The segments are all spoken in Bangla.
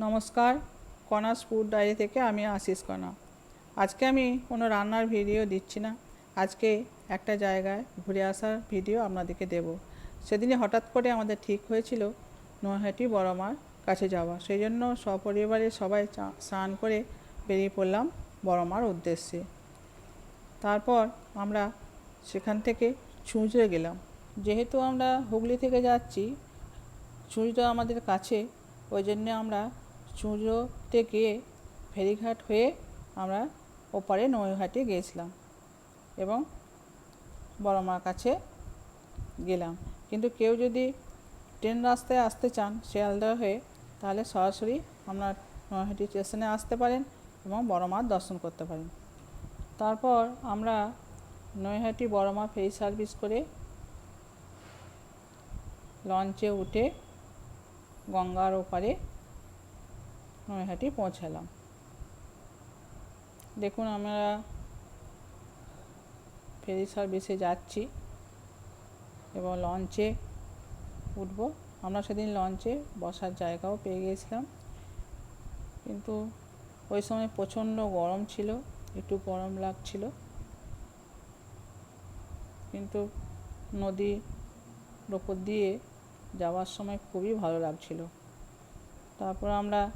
নমস্কার, কনাস ফুড ডায়েরি থেকে আমি আশিস কণা আজকে আমি কোনো রান্নার ভিডিও দিচ্ছি না। আজকে একটা জায়গায় ঘুরে আসার ভিডিও আপনাদেরকে দেব। সেদিনে হঠাৎ করে আমাদের ঠিক হয়েছিল নৈহাটি বড়মার কাছে যাওয়া। সেই জন্য সপরিবারে সবাই স্নান করে বেরিয়ে পড়লাম বড়মার উদ্দেশ্যে। তারপর আমরা সেখান থেকে ছুঁচড়ে গেলাম। যেহেতু আমরা হুগলি থেকে যাচ্ছি চুঁচড়া আমাদের কাছে, ওই জন্য আমরা চুঁচড়োতে থেকে ফেরিঘাট হয়ে আমরা ওপারে নৈহাটে গিয়েছিলাম এবং বড় মার কাছে গেলাম। কিন্তু কেউ যদি ট্রেন রাস্তায় আসতে চান, শিয়ালদা হয়ে, তাহলে সরাসরি আপনার নৈহাটি স্টেশনে আসতে পারেন এবং বড় মার দর্শন করতে পারেন। তারপর আমরা নৈহাটি বড় মা ফেরি সার্ভিস করে লঞ্চে উঠে গঙ্গার ওপারে নৈহাটি পৌঁছালাম। দেখুন আমরা ফেরি সার্ভিসে যাচ্ছি এবং লঞ্চে উঠব। আমরা সেদিন লঞ্চে বসার জায়গাও পেয়ে গিয়েছিলাম কিন্তু ওই সময় প্রচণ্ড গরম ছিল, একটু গরম লাগছিল। কিন্তু নদীর ওপর দিয়ে যাওয়ার সময় খুবই ভালো লাগছিল। তারপর আমরা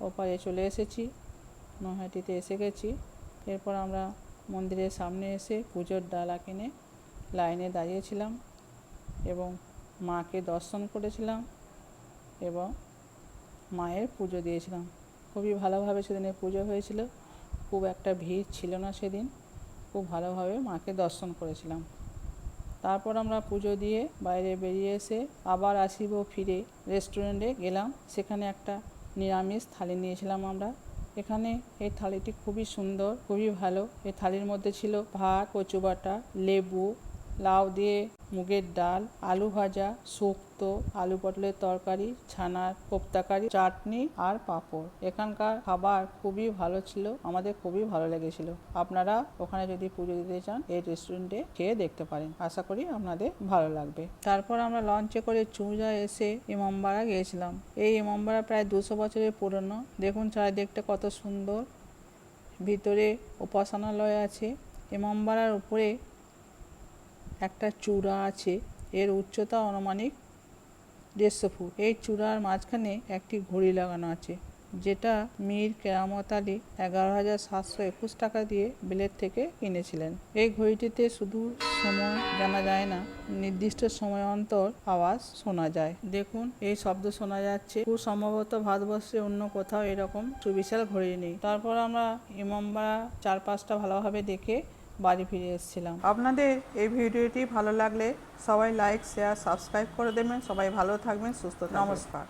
ওপারে চলে এসেছি, নৈহাটিতে এসে গেছি। এরপর আমরা মন্দিরের সামনে এসে পুজোর ডালা কিনে লাইনে দাঁড়িয়েছিলাম এবং মাকে দর্শন করেছিলাম এবং মায়ের পুজো দিয়েছিলাম। খুবই ভালোভাবে সেদিনে পুজো হয়েছিল। খুব একটা ভিড় ছিল না সেদিন। খুব ভালোভাবে মাকে দর্শন করেছিলাম। তারপর আমরা পুজো দিয়ে বাইরে বেরিয়ে এসে আবার আসিব ফিরে রেস্টুরেন্টে গেলাম। সেখানে একটা নিরামিষ থালি নিয়েছিলাম আমরা। এখানে এই থালিটি খুবই সুন্দর, খুবই ভালো। এই থালির মধ্যে ছিল ভাত কচু বাটা লেবু লাউ দিয়ে মুগের ডাল, আলু ভাজা, শুক্তো আলু পটলের তরকারি ছানার কোপ্তাকারি, চাটনি আর পাঁপড়। এখানকার খাবার খুবই ভালো ছিল, আমাদের খুবই ভালো লেগেছিল। আপনারা ওখানে যদি পুজো দিতে চান, এই রেস্টুরেন্টে খেয়ে দেখতে পারেন। আশা করি আপনাদের ভালো লাগবে। তারপর আমরা লঞ্চে করে চুঁজা এসে ইমামবাড়া গিয়েছিলাম। এই ইমামবাড়া প্রায় দুশো বছরের পুরনো। দেখুন চারিদিকটা কত সুন্দর। ভিতরে উপাসনালয় আছে। ইমামবাড়ার উপরে একটা চূড়া আছে, এর উচ্চতা আনুমানিক দেড়শো ফুট। এই চূড়ার মাঝখানে একটি ঘড়ি লাগানো আছে, যেটা মীর কেরামত আলী এগারো হাজার সাতশো একুশ টাকা দিয়ে বিলেত থেকে কিনেছিলেন। এই ঘড়িটিতে শুধু সময় জানা যায় না, নির্দিষ্ট সময় অন্তর আওয়াজ শোনা যায়। দেখুন, এই শব্দ শোনা যাচ্ছে। খুব সম্ভবত ভারতবর্ষে অন্য কোথাও এরকম সুবিশাল ঘড়ি নেই। তারপর আমরা ইমামবাড়া চারপাশটা ভালোভাবে দেখে বাড়ি ফিরে এসেছিলাম। আপনাদের এই ভিডিওটি ভালো লাগলে সবাই লাইক শেয়ার সাবস্ক্রাইব করে দেবেন। সবাই ভালো থাকবেন সুস্থ নমস্কার।